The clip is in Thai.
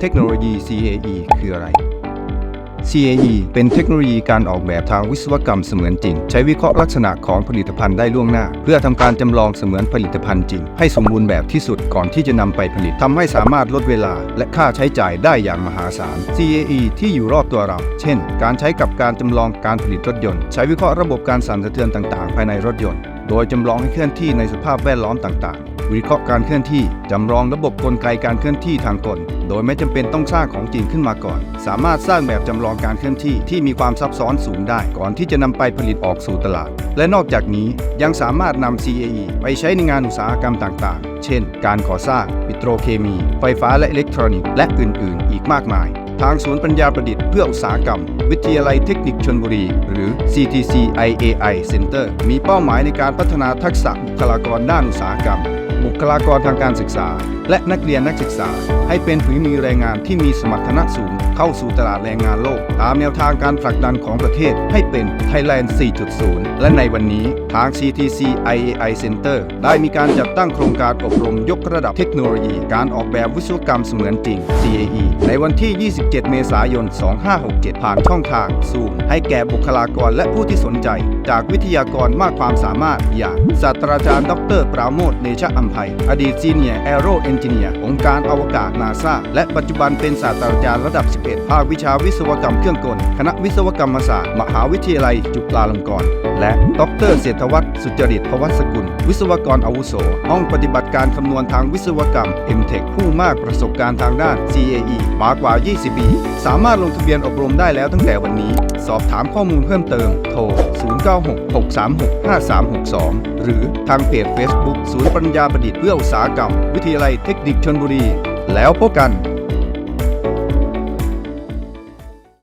เทคโนโลยี CAE คืออะไร CAE เป็นเทคโนโลยีการออกแบบทางวิศวกรรมเสมือนจริง ใช้วิเคราะห์ลักษณะของผลิตภัณฑ์ได้ล่วงหน้า เพื่อทำการจำลองเสมือนผลิตภัณฑ์จริง ให้สมบูรณ์แบบที่สุดก่อนที่จะนำไปผลิตทำให้สามารถลดเวลา และค่าใช้จ่ายได้อย่างมหาศาล CAE ที่อยู่รอบตัวเรา เช่น การใช้กับการจำลองการผลิตรถยนต์ ใช้วิเคราะห์ระบบการสั่นสะเทือนต่าง ๆ ภายในรถยนต์ โดยจำลองให้เคลื่อนที่ในสภาพแวดล้อมต่างๆ วิเคราะห์การเคลื่อนที่ จำลองระบบกลไกการเคลื่อนที่ทางกล โดยไม่จำเป็นต้องสร้างของจริงขึ้นมาก่อน สามารถสร้างแบบจำลองการเคลื่อนที่ที่มีความซับซ้อนสูงได้ ก่อนที่จะนำไปผลิตออกสู่ตลาด และนอกจากนี้ยังสามารถนำ CAE ไปใช้ในงานอุตสาหกรรมต่างๆ เช่น การก่อสร้าง ปิโตรเคมี ไฟฟ้าและอิเล็กทรอนิกส์และอื่น ๆ อีกมากมายทางศูนย์ปัญญาประดิษฐ์เพื่ออุตสาหกรรม วิทยาลัยเทคนิคชลบุรี หรือ CTC IAI Center มีเป้าหมายในการพัฒนาทักษะบุคลากรด้านอุตสาหกรรม บุคลากรทางการศึกษา และนักเรียนนักศึกษา ให้เป็นฝีมือแรงงานที่มีสมรรถนะสูง เข้าสู่ตลาดแรงงานโลก ตามแนวทางการผลักดันของประเทศให้เป็น Thailand 4.0 และในวันนี้ทาง CTC IAI Center ได้มีการจัดตั้งโครงการอบรมยกระดับเทคโนโลยี การออกแบบวิศวกรรมเสมือนจริง CAE ในวันที่ 27 เมษายน 2567 ผ่านช่องทาง Zoom ให้แก่บุคลากรและผู้ที่สนใจ จากวิทยากรมากความสามารถอย่างศาสตราจารย์ ดร ปราโมทเนชอัมภัยอดีตซีเนียร์แอโรเอนจิเนียร์องค์การอวกาศนาซาและปัจจุบันเป็นศาสตราจารย์ระดับ 11 ภาควิชาวิศวกรรมเครื่องกล คณะวิศวกรรมศาสตร์มหาวิทยาลัยจุฬาลงกรณ์และดรเศรษฐวัฒน์สุจริตพวัสกุล วิศวกรอาวุโส ห้องปฏิบัติการคำนวณทางวิศวกรรม MTech ผู้มากประสบการณ์ทางด้าน CAE มากกว่า 20 ปี สามารถลงทะเบียนอบรมได้แล้วตั้งแต่วันนี้ สอบถามข้อมูลเพิ่มเติมโทร 0966365362 หรือทางเพจ Facebook ศูนย์ปัญญาประดิษฐ์เพื่ออุตสาหกรรม วิทยาลัยเทคนิคชนบุรี แล้วพบกัน